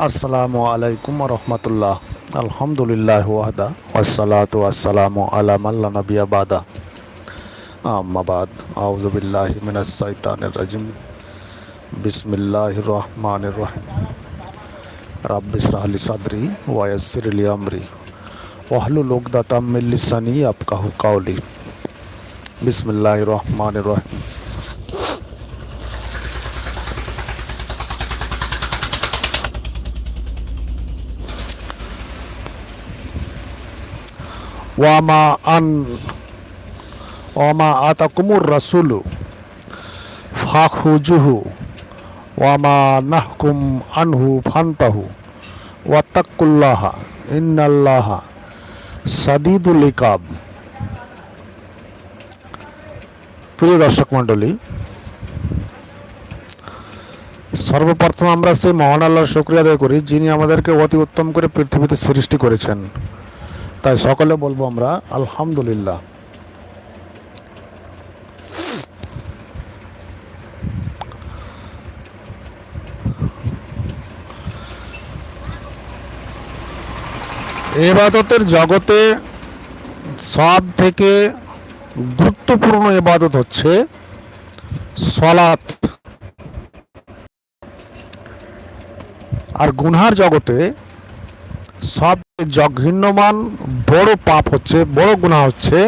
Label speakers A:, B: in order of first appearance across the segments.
A: আসসালামু আলাইকুম রহমতুল্লাহ আলহামদুলিল্লাহ ওয়াহদা ওয়াসালাতু ওয়াসসালামু আলা মাল্লা নবিয়া বাদা আম্মাবাদ আউযুবিল্লাহি মিনাশ শাইতানির রাজিম বিসমিল্লাহির রহমানির রহিম রাব্বি ইসরাহ লি সাদরি ওয়া ইয়াসসির লি আমরি ওয়াহলুল উকদাতাম মিন লিসানি ইয়াফকাহু কাওলি বিসমিল্লাহির রহমানির রহিম ওয়ামা আন ওয়ামা আতাকুমুর রাসুলু ফাখুজুহু ওয়ামা নাহকুম আনহু ফান্তাহু ওয়াত্তাকুল্লাহা ইন্নাল্লাহা সাদিদুল ইকাব প্রিয় দর্শক মণ্ডলী, সর্বপ্রথম আমরা সেই মহান আল্লাহর শুক্রিয়া আদায় করি যিনি আমাদেরকে অতি উত্তম করে পৃথিবীতে সৃষ্টি করেছেন। তাই সকলে বলব আমরা, আলহামদুলিল্লাহ। এবাদতের জগতে সব থেকে গুরুত্বপূর্ণ এবাদত হচ্ছে সলাৎ। আর গুনহার জগতে সব জঘন্যমান, বড় পাপ হচ্ছে, বড় গুণা হচ্ছে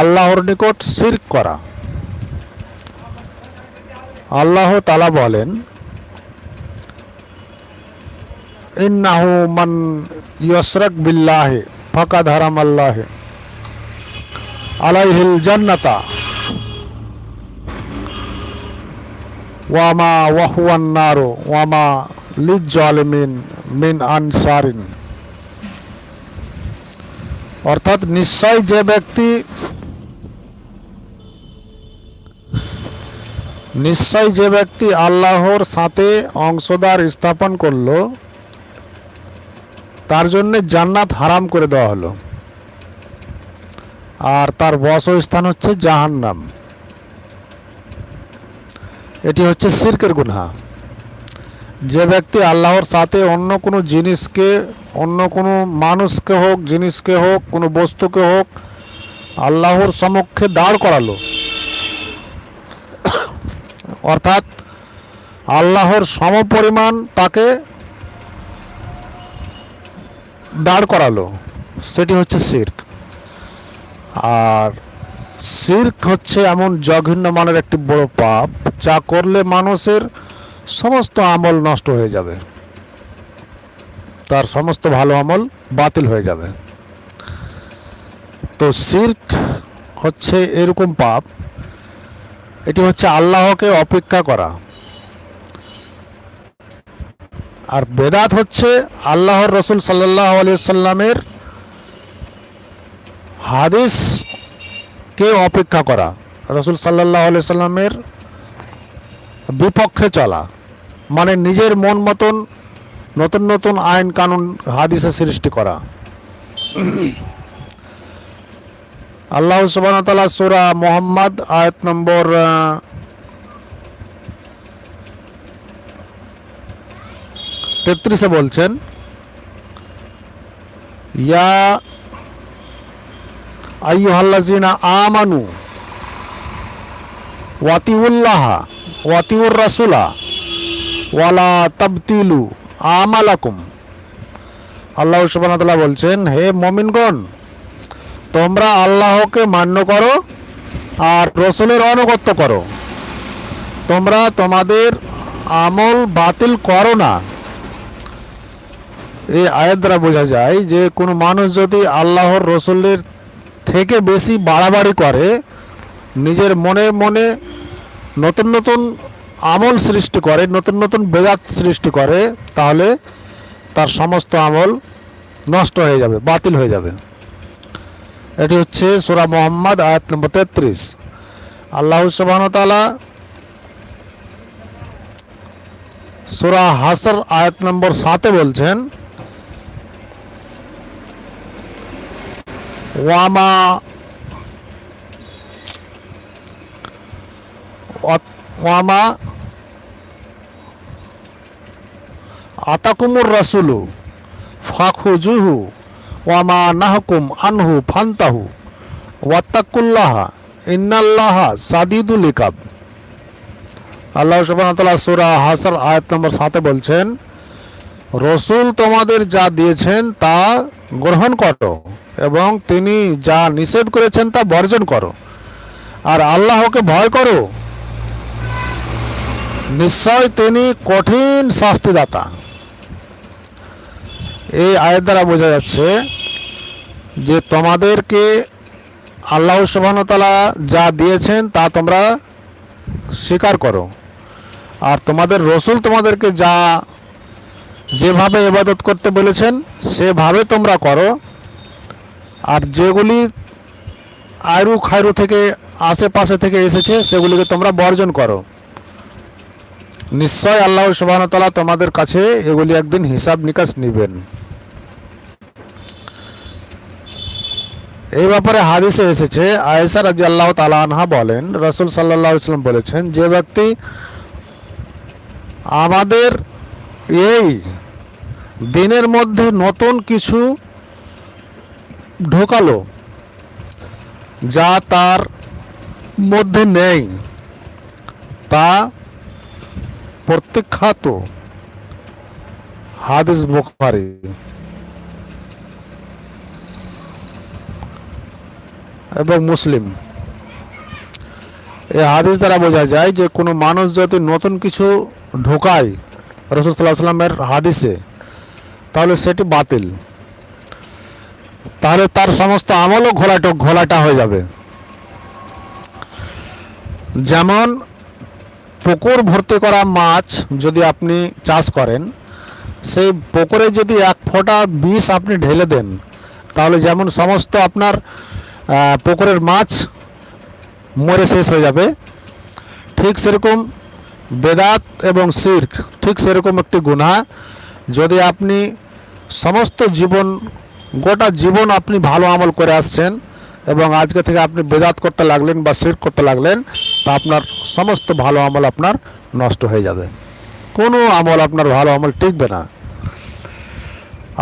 A: আল্লাহর নিকট শিরক করা। আল্লাহ তালা বলেন, ইন্নাহু মান ইয়সরক বিল্লাহে, ফাকাদ হারাম আল্লাহে আলাইহিল জান্নাতা ওয়ামা ওয়াহুয়ান নারো ওয়ামা লিজালিমিন মিন আনসারিন। অর্থাৎ নিশ্চয় যে ব্যক্তি নিশ্চয় যে ব্যক্তি আল্লাহর সাথে অংশদার স্থাপন করল, তার জন্য জান্নাত হারাম করে দেওয়া হলো। আর তার বসস্থান হচ্ছে জাহান্নাম। এটি হচ্ছে সিরকের গুনহা। যে ব্যক্তি আল্লাহর সাথে অন্য কোনো জিনিসকে, অন্য কোনো মানুষকে হোক, জিনিসকে হোক, কোনো বস্তুকে হোক, আল্লাহর সমক্ষে দাঁড় করালো। অর্থাৎ আল্লাহর সমপরিমাণ তাকে দাঁড় করালো। সেটি হচ্ছে সির্ক আর সির্ক হচ্ছে এমন জঘন্য মানের একটি বড় পাপ, যা করলে মানুষের সমস্ত আমল নষ্ট হয়ে যাবে। তার সমস্ত ভালো আমল বাতিল হয়ে যাবে। তো সির্ক হচ্ছে এরকম পাপ, এটি হচ্ছে আল্লাহকে অপেক্ষা করা। আর বেদাত হচ্ছে আল্লাহর রসুল সাল্লাহ আলিয়াল্লামের হাদিসকে অপেক্ষা করা, রসুল সাল্লাহ আলিয়া সাল্লামের বিপক্ষে চলা। মানে নিজের মন মতন নতুন নতুন আইন কানুন হাদিসে সৃষ্টি করা। আল্লাহ সুবান তালা সুরা মোহাম্মদ, আয়াত নম্বর তেত্রিশে বলছেন, ইয়া আইয়ুহাল্লাজিনা আমানু ওয়াতিউল্লাহ ওয়াতিউর রাসুলা ওয়ালা তাবতিলু আমালাকুম। আল্লাহ সুবাহতাল্লাহ বলছেন, হে মমিনগণ, তোমরা আল্লাহকে মান্য করো আর রসুলের অনুগত্য করো। তোমরা তোমাদের আমল বাতিল করো না। এই আয়ের দ্বারা বোঝা যায় যে, কোনো মানুষ যদি আল্লাহর রসুলের থেকে বেশি বাড়াবাড়ি করে, নিজের মনে মনে নতুন নতুন আমল সৃষ্টি করে, নতুন নতুন বেদাত সৃষ্টি করে, তাহলে তার সমস্ত আমল নষ্ট হয়ে যাবে, বাতিল হয়ে যাবে। এটি হচ্ছে সুরা মোহাম্মদ, আয়াত নম্বর তেত্রিশ। আল্লাহ সুবাহতালা সুরা হাসর, আয়াত নম্বর সাতে বলছেন, ওয়ামা ওয়ামা আতাকুমুর রাসুলু ফাখুজুহু ওয়ামা নাহকুম আনহু ফান্তাহু, ওয়াত্তাকুল্লাহ, ইন্নাল্লাহ সাদিদুল ইকাব। আল্লাহ তাআলা সূরা হাসর আয়াত নম্বর সাতে বলছেন, রসুল তোমাদের যা দিয়েছেন তা গ্রহণ করো এবং তিনি যা নিষেধ করেছেন তা বর্জন করো। আর আল্লাহকে ভয় করো নিশ্চয় তিনি কঠিন শাস্তিদাতা। এই আয়ের দ্বারা বোঝা যাচ্ছে যে তোমাদেরকে আল্লাহ সুবাহতালা যা দিয়েছেন তা তোমরা স্বীকার করো। আর তোমাদের রসুল তোমাদেরকে যা যেভাবে ইবাদত করতে বলেছেন, সেভাবে তোমরা করো। আর যেগুলি আয়রু খায়রু থেকে, আশেপাশে থেকে এসেছে, সেগুলিকে তোমরা বর্জন করো। নিশ্চয় আল্লাহ সুবাহতালা তোমাদের কাছে এগুলি একদিন হিসাব নিকাশ নেবেন। এই ব্যাপারে হাদিসে এসেছে আয়েসা রাজি আল্লাহ তালা আনহা বলেন, রসুল সাল্লাহ ইসলাম বলেছেন, যে ব্যক্তি আমাদের এই দিনের মধ্যে নতুন কিছু ঢোকালো, যা তার মধ্যে নেই, তা প্রত্যাখ্যাত হাদিস বুখারী। এবং মুসলিম। এই হাদিস দ্বারা বোঝা যায় যে কোনো মানুষ যদি নতুন কিছু ঢোকায় রসুল সাল্লাহ সাল্লামের হাদিসে, তাহলে সেটি বাতিল। তাহলে তার সমস্ত আমলও ঘোলাটো ঘোলাটা হয়ে যাবে। যেমন পুকুর ভর্তি করা মাছ যদি আপনি চাষ করেন, সেই পুকুরে যদি এক ফোঁটা বিষ আপনি ঢেলে দেন, তাহলে যেমন সমস্ত আপনার পুকুরের মাছ মরে শেষ হয়ে যাবে। ঠিক সেরকম বেদাত এবং শির্ক ঠিক সেরকম একটি গুনাহ যদি আপনি সমস্ত জীবন, গোটা জীবন আপনি ভালো আমল করে আসছেন এবং আজকে থেকে আপনি বেদাত করতে লাগলেন বা শির করতে লাগলেন, তা আপনার সমস্ত ভালো আমল আপনার নষ্ট হয়ে যাবে। কোনো আমল আপনার ভালো আমল টিকবে না।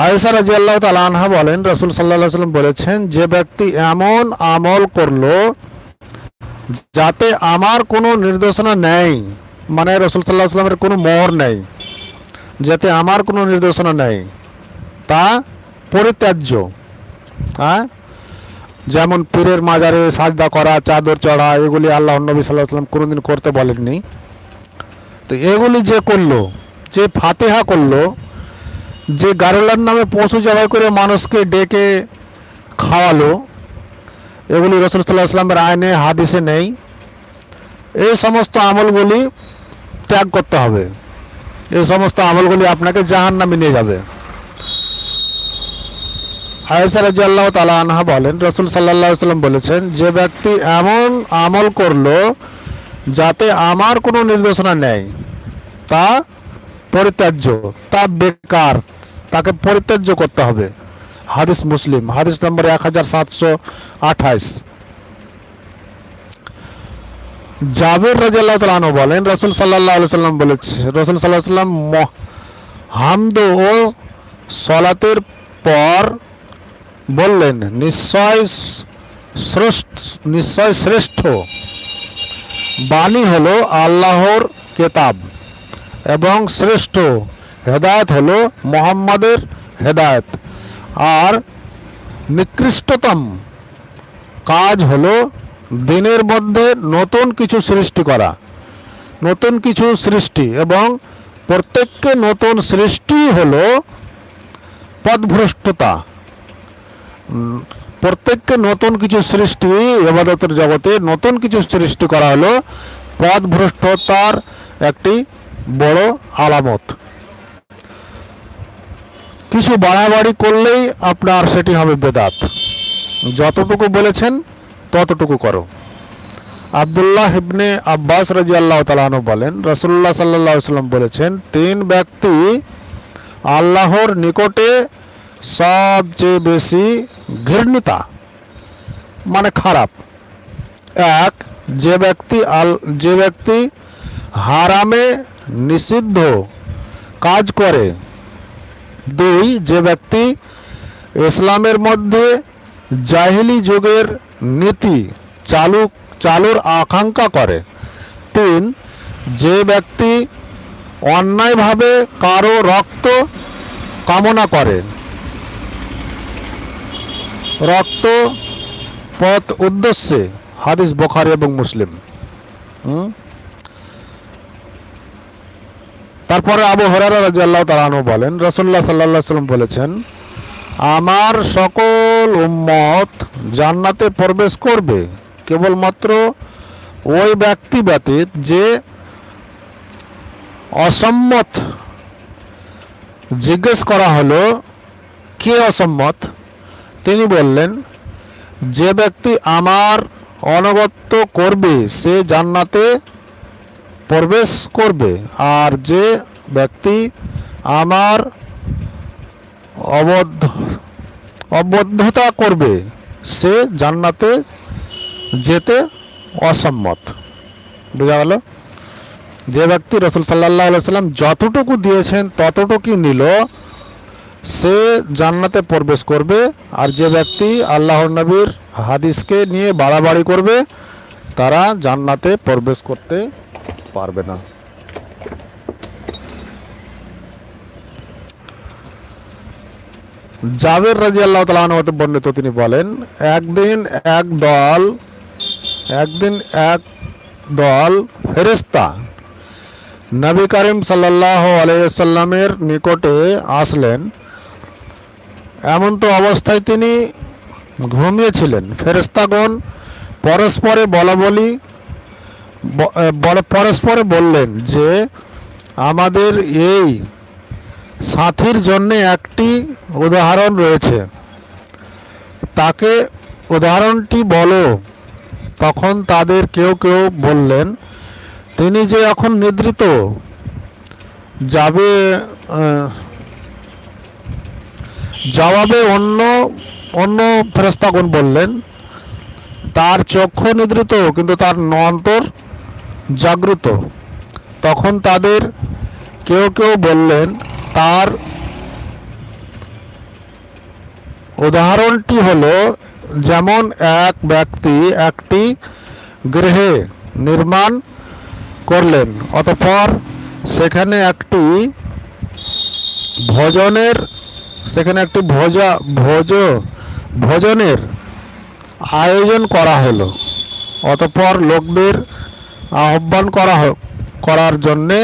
A: আয়েশা রাজি আল্লাহ তালা আনহা বলেন, রসুল সাল্লাহ সাল্লাম বলেছেন, যে ব্যক্তি এমন আমল করল যাতে আমার কোনো নির্দেশনা নেই মানে রসুল সাল্লাহ সাল্লামের কোনো মোহর নেই, যাতে আমার কোনো নির্দেশনা নেই, তা পরিত্যাজ্য। হ্যাঁ? যেমন পীরের মাজারে সাজদা করা, চাদর চড়া, এগুলি আল্লাহ নবী সাল্লাহ সাল্লাম কোনোদিন করতে বলেননি। তো এগুলি যে করল, যে ফাতেহা করল, যে গারোলার নামে পশু জবাই করে মানুষকে ডেকে খাওয়ালো, এগুলি রসুল সাল্লাহ আসলামের আইনে, হাদিসে নেই। এই সমস্ত আমলগুলি ত্যাগ করতে হবে। এই সমস্ত আমলগুলি আপনাকে জাহান নামে নিয়ে যাবে। আয়েসা রাজি তালা আনহা বলেন, রসুল সাল্লাহ সাল্লাম বলেছেন, যে ব্যক্তি এমন আমল করল যাতে আমার কোনো নির্দেশনা নেই, তা পরিত্যাজ্য, তা বেকার, তাকে পরিত্যাজ্য করতে হবে। হাদিস মুসলিম, হাদিস নম্বর এক হাজার সাতশো আঠাইশ। জাবির রাজিয়াল্লাহ তালানো বলেন, রসুল সাল্লাহ সাল্লাম বলেছে, রসুল সাল্লাহ সাল্লাম হামদ ও সলাতের পর বললেন নিশ্চয় নিশ্চয় শ্রেষ্ঠ বাণী হল আল্লাহর কেতাব এবং শ্রেষ্ঠ হেদায়ত হল মোহাম্মদের হেদায়ত। আর নিকৃষ্টতম কাজ হল দিনের মধ্যে নতুন কিছু সৃষ্টি করা নতুন কিছু সৃষ্টি এবং প্রত্যেককে নতুন সৃষ্টি হল পথভ্রষ্টতা। উম, প্রত্যেককে নতুন কিছু সৃষ্টি এবাদতের জগতে নতুন কিছু সৃষ্টি করা হলো পথভ্রষ্টতার একটি বড় আলামত। কিছু বাড়াবাড়ি করলেই আপনার সেটি হবে বেদাত। যতটুকু বলেছেন ততটুকু করো। আবদুল্লাহ ইবনে আব্বাস রাজি আল্লাহ তালাহনু বলেন রসুল্লাহ সাল্লাহ সাল্লাম বলেছেন, তিন ব্যক্তি আল্লাহর নিকটে সবচেয়ে বেশি ঘৃণিতা মানে খারাপ। এক, যে ব্যক্তি আল, যে ব্যক্তি হারামে নিষিদ্ধ কাজ করে। দুই, যে ব্যক্তি ইসলামের মধ্যে জাহিলি যুগের নীতি চালু, চালুর আকাঙ্ক্ষা করে। তিন, যে ব্যক্তি অন্যায়ভাবে কারও রক্ত কামনা করে। রক্ত পথ উদ্দেশ্যে হাদিস বখারি এবং মুসলিম। তারপরে আবু হরারা রাজি আল্লাহ বলেন রসুল্লাহ সাল্লাহ সাল্লাম বলেছেন, আমার সকল উম্মত জান্নাতে প্রবেশ করবে কেবলমাত্র ওই ব্যক্তি ব্যতীত যে অসম্মত জিজ্ঞেস করা হলো, কে অসম্মত? তিনি বললেন, যে ব্যক্তি আমার অনগত্য করবে, সে জান্নাতে প্রবেশ করবে। আর যে ব্যক্তি আমার অবদ্ধ, অবদ্ধতা করবে, সে জান্নাতে যেতে অসম্মত। বোঝা গেল? যে ব্যক্তি রসুল সাল্লাহ সাল্লাম যতটুকু দিয়েছেন, ততটুকুই নিল। সে জান্নাতে প্রবেশ করবে আর যে ব্যক্তি আল্লাহ নবীর হাদিসকে নিয়ে বাড়াবাড়ি করবে, তারা জান্নাতে প্রবেশ করতে পারবে না। জাবের রাজি আল্লাহ তালাহতে বর্ণিত তিনি বলেন, একদিন এক দল, একদিন এক দল ফেরেস্তা নবী করিম সাল্লাহ আলাইসাল্লামের নিকটে আসলেন এমন তো অবস্থায় তিনি ঘুমিয়েছিলেন। ফেরেস্তাগণ পরস্পরে বলা বলি, পরস্পরে বললেন যে, আমাদের এই সাথীর জন্য একটি উদাহরণ রয়েছে। তাকে উদাহরণটি বলো। তখন তাদের কেউ কেউ বললেন, তিনি যে এখন নিদ্রিত, যাবে জবাবে অন্য অন্য ফেরস্তাগণ বললেন, তার চক্ষু নিদ্রিত, কিন্তু তার অন্তর জাগ্রত। তখন তাদের কেউ কেউ বললেন, তার উদাহরণটি হলো যেমন এক ব্যক্তি একটি গৃহে নির্মাণ করলেন, অতঃপর সেখানে একটি ভোজনের সেখানে একটি ভোজা, ভোজ, ভোজনের আয়োজন করা হলো। অতঃপর লোকদের আহ্বান করা করার জন্যে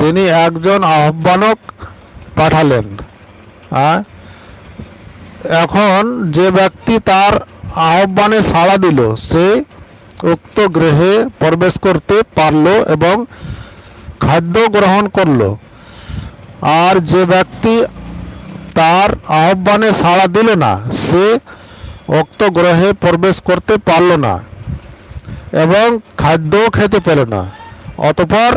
A: তিনি একজন আহ্বানক পাঠালেন। এখন যে ব্যক্তি তার আহ্বানে সাড়া দিল, সে উক্ত গৃহে প্রবেশ করতে পারল এবং খাদ্য গ্রহণ করল। আর যে ব্যক্তি তার আহ্বানে সাড়া দিল না। সে উক্ত গ্রহে প্রবেশ করতে পারল না এবং খাদ্যও খেতে পেল না। অতপর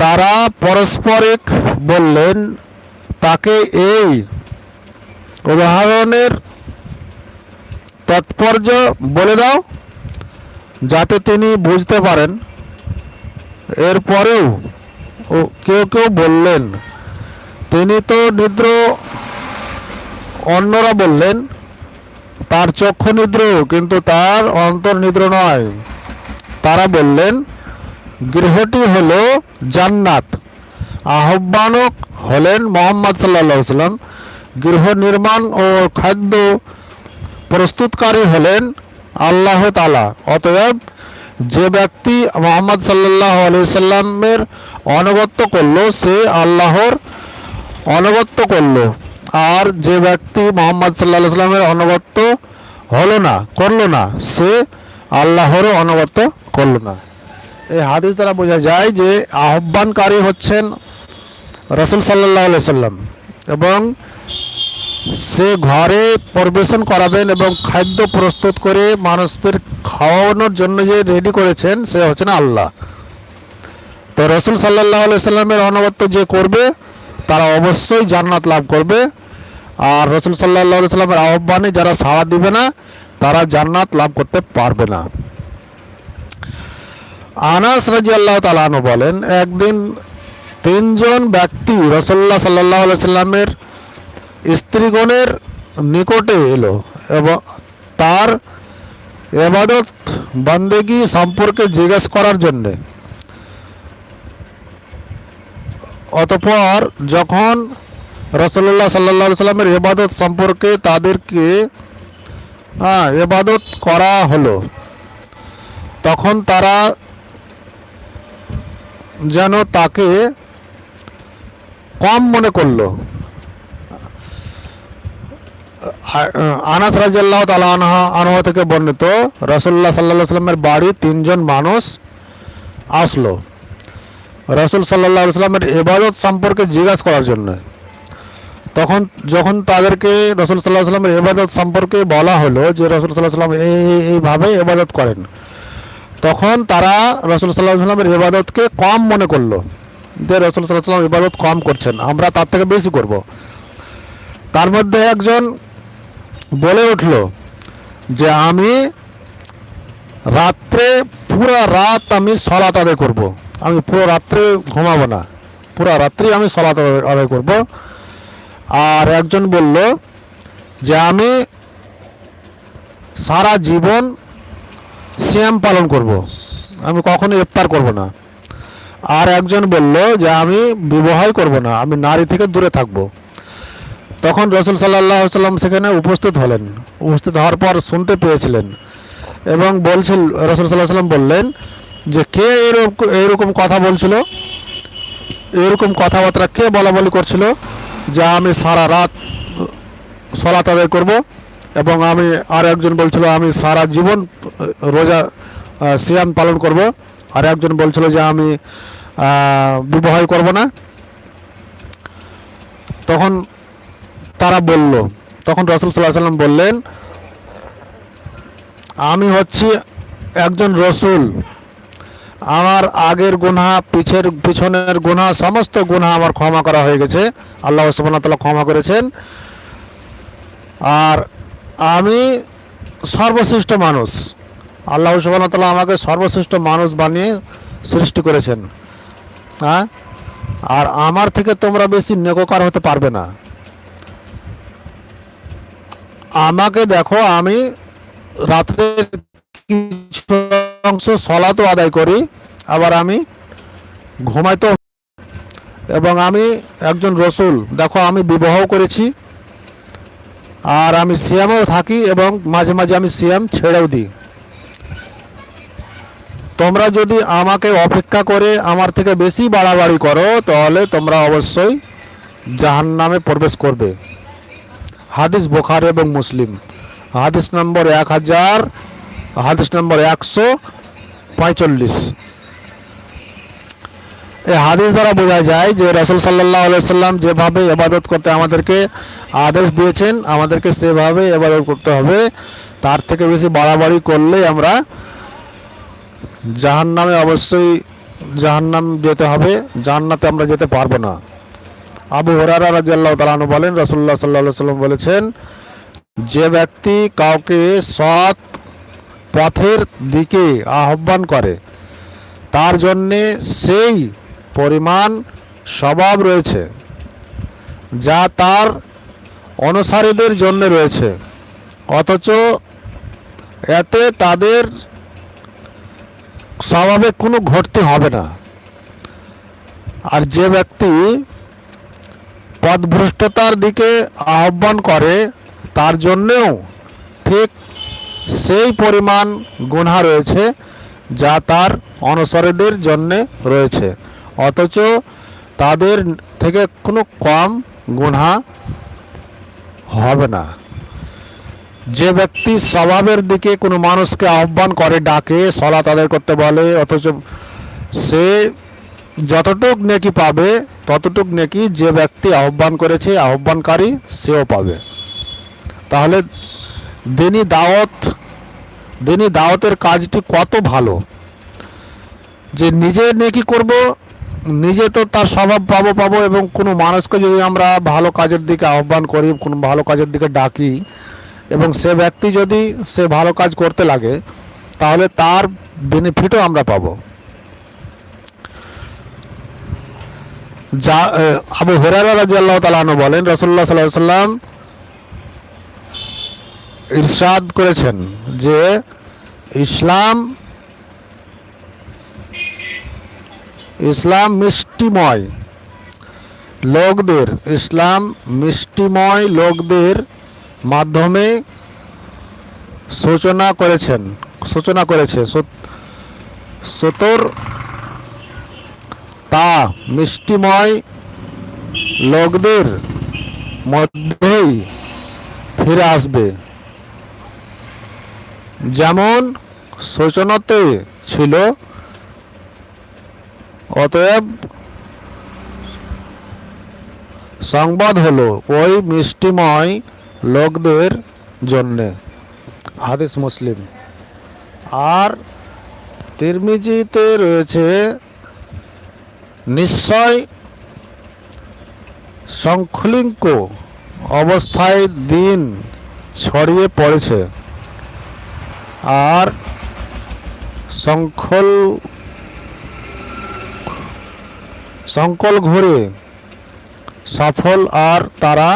A: তারা পারস্পরিক বললেন, তাকে এই উদাহরণের তাৎপর্য বলে দাও, যাতে তিনি বুঝতে পারেন। এরপরেও কেউ কেউ বললেন তিনি তো নিদ্র, অন্যরা বললেন, তার চক্ষু নিদ্র, কিন্তু তার অন্তর নিদ্র নয়। তারা বললেন, গৃহটি হল জান্নাত। আহ্বানক হলেন মোহাম্মদ সাল্লা সাল্লাম গৃহ নির্মাণ ও খাদ্য প্রস্তুতকারী হলেন আল্লাহ তালা অতএব যে ব্যক্তি মোহাম্মদ সাল্লাহ আলি সাল্লামের অনগত্য করল, সে আল্লাহর অনগত্য করল। আর যে ব্যক্তি মোহাম্মদ সাল্লাহ সাল্লামের অনগত্য হলো না, করল না, সে আল্লাহরও অনগত্য করল না। এই হাদিস দ্বারা বোঝা যায় যে আহ্বানকারী হচ্ছেন রসুল সাল্লাহ সাল্লাম এবং সে ঘরে পরিবেশন করাবেন এবং খাদ্য প্রস্তুত করে মানুষদের খাওয়ানোর জন্য যে রেডি করেছেন, সে হচ্ছেন আল্লাহ। তো রসুল সাল্লাহ সাল্লামের অনবত্য যে করবে তারা অবশ্যই জান্নাত লাভ করবে। আর রসুল সাল্লাহ সাল্লামের আহ্বানে যারা সাড়া দিবে না, তারা জান্নাত লাভ করতে পারবে না। আনাস রাজি আল্লাহ তালানু বলেন, একদিন তিনজন ব্যক্তি রসল্লাহ সাল্লাহ সাল্লামের স্ত্রীগণের নিকটে এলো এবং তার এবাদত বান্দেগি সম্পর্কে জিজ্ঞেস করার জন্যে। অতপর যখন রসল্লাহ সাল্লাহ সাল্লামের এবাদত সম্পর্কে তাদেরকে হ্যাঁ এবাদত করা হলো তখন তারা যেন তাকে কম মনে করল আনাস রাজিয়াল্লাহ তালা আনহা থেকে বর্ণিত রসুল্লাহ সাল্লাহ সাল্লামের বাড়ি তিনজন মানুষ আসলো রসুল সাল্লাহ সাল্লামের এবাদত সম্পর্কে জিজ্ঞাসা করার জন্য তখন, যখন তাদেরকে রসুল সাল্লাহ সাল্লামের এবাদত সম্পর্কে বলা হলো যে রসুল সাল্লাহ সাল্লাম এই, এই- এইভাবে এবাদত করেন, তখন তারা রসুল সাল্লাহ সাল্লামের ইবাদতকে কম মনে করল যে রসুল সাল্লাহ সাল্লাম ইবাদত কম করছেন, আমরা তার থেকে বেশি করব তার মধ্যে একজন বলে উঠল যে আমি রাত্রে পুরো রাত আমি সলাত আদায় করব। আমি পুরো রাত্রে ঘুমাবো না। পুরো রাত্রি আমি সলাত আদায়- করব। আর একজন বলল যে, আমি সারা জীবন সিয়াম পালন করব। আমি কখনো ইফতার করব না। আর একজন বলল যে, আমি বিবাহই করব না, আমি নারী থেকে দূরে থাকব। তখন রসুল সাল্লাহ সাল্লাম সেখানে উপস্থিত হলেন। উপস্থিত হওয়ার পর শুনতে পেয়েছিলেন এবং বলছিল, রসুল সাল্লাহ সাল্লাম বললেন যে কে এরকম কথা বলছিল, এরকম কথাবার্তা কে বলা বলি করছিল যে আমি সারা রাত সলাত আদায় করব এবং আমি আর একজন বলছিল আমি সারা জীবন রোজা সিয়াম পালন করব। আর একজন বলছিল যে আমি বিবাহ করব না। তখন তারা বলল, তখন রসুল সাল্লাহ সাল্লাম বললেন, আমি হচ্ছি একজন রসুল। আমার আগের গুনাহ, পিছের, পিছনের গুনাহ, সমস্ত গুনাহ আমার ক্ষমা করা হয়ে গেছে। আল্লাহ সুবহানাহু ক্ষমা করেছেন। আর আমি সর্বশ্রেষ্ঠ মানুষ। আল্লাহ সুবহানাহু আমাকে সর্বশ্রেষ্ঠ মানুষ বানিয়ে সৃষ্টি করেছেন। হ্যাঁ? আর আমার থেকে তোমরা বেশি নেককার হতে পারবে না। আমাকে দেখো, আমি রাত্রের কিছু অংশ সলাতো আদায় করি, আবার আমি ঘুমাইতো এবং আমি একজন রসুল। দেখো, আমি বিবাহ করেছি, আর আমি সিয়ামেও থাকি এবং মাঝে মাঝে আমি সিয়াম ছেড়েও দিই। তোমরা যদি আমাকে অপেক্ষা করে আমার থেকে বেশি বাড়াবাড়ি করো, তাহলে তোমরা অবশ্যই জাহান্নামে প্রবেশ করবে। হাদিস বোখার এবং মুসলিম। হাদিস নম্বর এক হাজার হাদিস নম্বর একশো পঁয়তাল্লিশ। এই হাদিস দ্বারা বোঝা যায় যে রসুল সাল্লাহ সাল্লাম যেভাবে এবাদত করতে আমাদেরকে আদেশ দিয়েছেন, আমাদেরকে সেভাবে এবাদত করতে হবে। তার থেকে বেশি বাড়াবাড়ি করলে আমরা জাহান্নামে অবশ্যই জাহান্নাম যেতে হবে, জান্নাতে আমরা যেতে পারব না। আবু হরারা রাজিয়াল্লাহ তালানু বলেন রসুল্লাহ সাল্লাহ সাল্লাম বলেছেন, যে ব্যক্তি কাউকে সৎ পথের দিকে আহ্বান করে। তার জন্যে সেই পরিমাণ স্বভাব রয়েছে, যা তার অনুসারীদের জন্য রয়েছে। অথচ এতে তাদের স্বভাবে কোনো ঘটতে হবে না। আর যে ব্যক্তি পথভ্রষ্টতার দিকে আহ্বান করে, তার জন্যেও ঠিক সেই পরিমাণ গুণা রয়েছে যা তার অনুসারীদের জন্যে রয়েছে। অথচ তাদের থেকে কোনো কম গুণা হবে না। যে ব্যক্তি স্বভাবের দিকে কোনো মানুষকে আহ্বান করে, ডাকে সলা তাদের করতে বলে, অথচ সে যতটুক নেকি পাবে, ততটুক নেকি যে ব্যক্তি আহ্বান করেছে, আহ্বানকারী সেও পাবে। তাহলে দিনই দাওয়াত দিনই দাওয়াতের কাজটি কত ভালো? যে নিজে নেকি করব, নিজে তো তার স্বভাব পাবো পাবো এবং কোনো মানুষকে যদি আমরা ভালো কাজের দিকে আহ্বান করি, কোনো ভালো কাজের দিকে ডাকি এবং সে ব্যক্তি যদি সে ভালো কাজ করতে লাগে, তাহলে তার বেনিফিটও আমরা পাবো। যা আবু হুরারা রাদিয়াল্লাহু তাআলা আনহু বলেন, রাসূলুল্লাহ সাল্লাল্লাহু আলাইহি সাল্লাম ইরশাদ করেছেন যে ইসলাম ইসলাম মিষ্টিময় লোকদের, ইসলাম মিষ্টিময় লোকদের মাধ্যমে সূচনা করেছেন, সূচনা করেছে। সত- সতর তা মিষ্টিময় লোকদের মধ্যেই ফিরে আসবে। যেমন সূচনাতে ছিল, অতএব সংবাদ হলো ওই মিষ্টিময় লোকদের জন্যে। হাদিস মুসলিম। আর তিরমিজিতে রয়েছে, নিশ্চয় সংখ্যলিঙ্ক অবস্থায় দিন ছড়িয়ে পড়েছে। আর সংখ্যল সংকল ঘুরে সফল আর তারা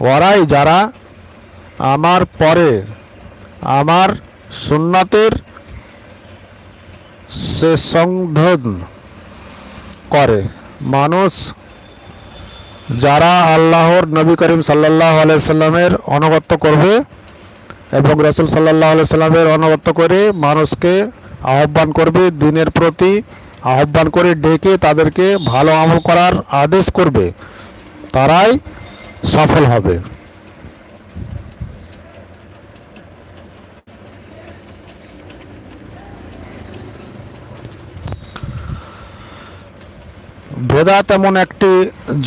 A: ওরাই যারা আমার পরে, আমার সুন্নাতের সে সংধন করে। মানুষ যারা আল্লাহর নবী করিম সাল্লাহ আলাইসাল্লামের অনুগত্য করবে এবং রসুল সাল্লাহ আলাইসাল্লামের অনুগত্য করে মানুষকে আহ্বান করবে, দিনের প্রতি আহ্বান করে ডেকে তাদেরকে ভালো আমল করার আদেশ করবে, তারাই সফল হবে। বেদাত এমন একটি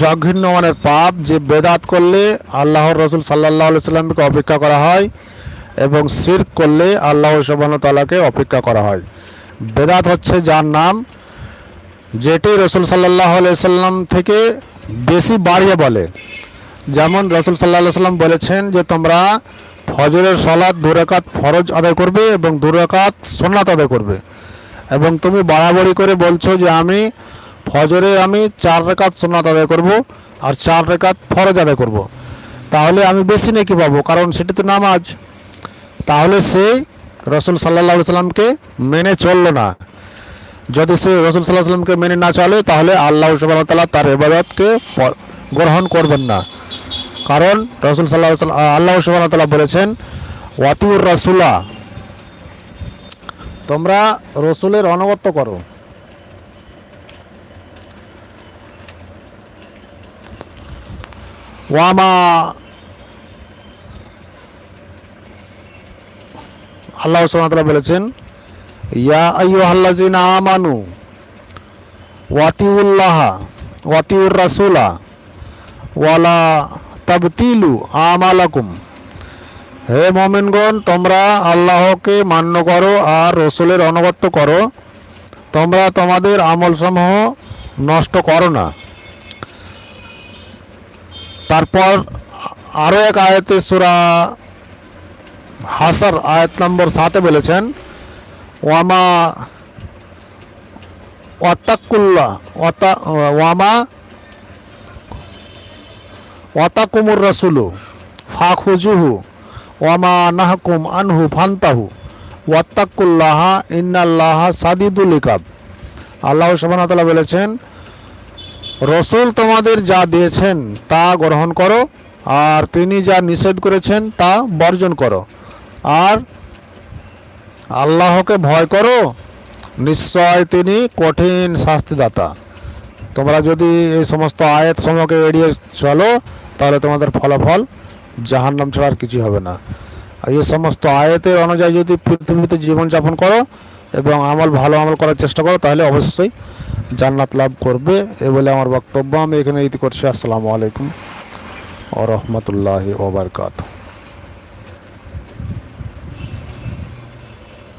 A: জঘন্য মানের পাপ যে বেদাত করলে আল্লাহর রসুল সাল্লাহ সাল্লামকে অপেক্ষা করা হয়। এবং শিরক করলে আল্লাহ তালাকে অপেক্ষা করা হয়। বেদাত হচ্ছে যার নাম, যেটি রসুল সাল্লাহ সাল্লাম থেকে বেশি বাড়িয়ে বলে। যেমন রসুল সাল্লাহ সাল্লাম বলেছেন যে, তোমরা ফজরের সলাদ দুরাকাত ফরজ আদায় করবে এবং দুরাকাত সোনাত আদায় করবে। এবং তুমি বাড়াবাড়ি করে বলছো যে, আমি ফজরে আমি চার রেখাত সোনাত আদায় করব আর চার রেখাত ফরজ আদায় করব। তাহলে আমি বেশি নাকি পাবো, কারণ সেটি তো নামাজ তাহলে সে রসুল সাল্লাহ সাল্লামকে মেনে চলল না। যদি সে রসুল সাল্লাহ সাল্লামকে মেনে না চলে, তাহলে আল্লাহ সুবাহতাল্লাহ তার এবাদতকে গ্রহণ করবেন না। কারণ রসুল সাল্লাহ আল্লাহ সুবাহতাল্লাহ বলেছেন, ওয়াতুর রাসুলা তোমরা রসুলের অনগত্য করো। ওয়ামা আল্লাহ সুবহানাহু বলেছেন, ইয়া আইয়ুহাল্লাযিনা আমানু, ওয়াতিউল্লাহ ওয়াতিউর রাসূলা ওয়ালা তাবতিলু আমালাকুম। হে মমিনগণ, তোমরা আল্লাহকে মান্য করো আর রসুলের অনুগত্য করো। তোমরা তোমাদের আমলসমূহ নষ্ট করো না। তারপর আরও এক আয়াতে সুরা হাসার আয়াত নম্বর সাতে বলেছেন, ওয়ামা ওয়াতাকুল্লাহ ওয়াতা, ওয়ামা ওয়াতাকুমুর রাসুলু ফাখুজুহু ওয়ামা নাহকুম আনহু ফান্তাহু, ওয়াত্তাকুল্লাহ ইন্নাল্লাহ সাদিদুল ইকাব। আল্লাহ সুবহানাহু বলেছেন, রসুল তোমাদের যা দিয়েছেন তা গ্রহণ করো, আর তিনি যা নিষেধ করেছেন তা বর্জন করো। আর আল্লাহকে ভয় করো, নিশ্চয় তিনি কঠিন শাস্তিদাতা। তোমরা যদি এই সমস্ত আয়াত সমূহকে এড়িয়ে চলো, তাহলে তোমাদের ফলাফল জাহান্নাম ছাড়া আর কিছু হবে না। আর এই সমস্ত আয়াতের অনুযায়ী যদি পৃথিবীতে জীবনযাপন করো এবং আমল ভালো আমল করার চেষ্টা করো, তাহলে অবশ্যই জান্নাত লাভ করবে। এ বলে আমার বক্তব্য। আমি এখানে ইতি করছি। আসসালামু আলাইকুম ও রহমতুল্লাহি ওবরকাত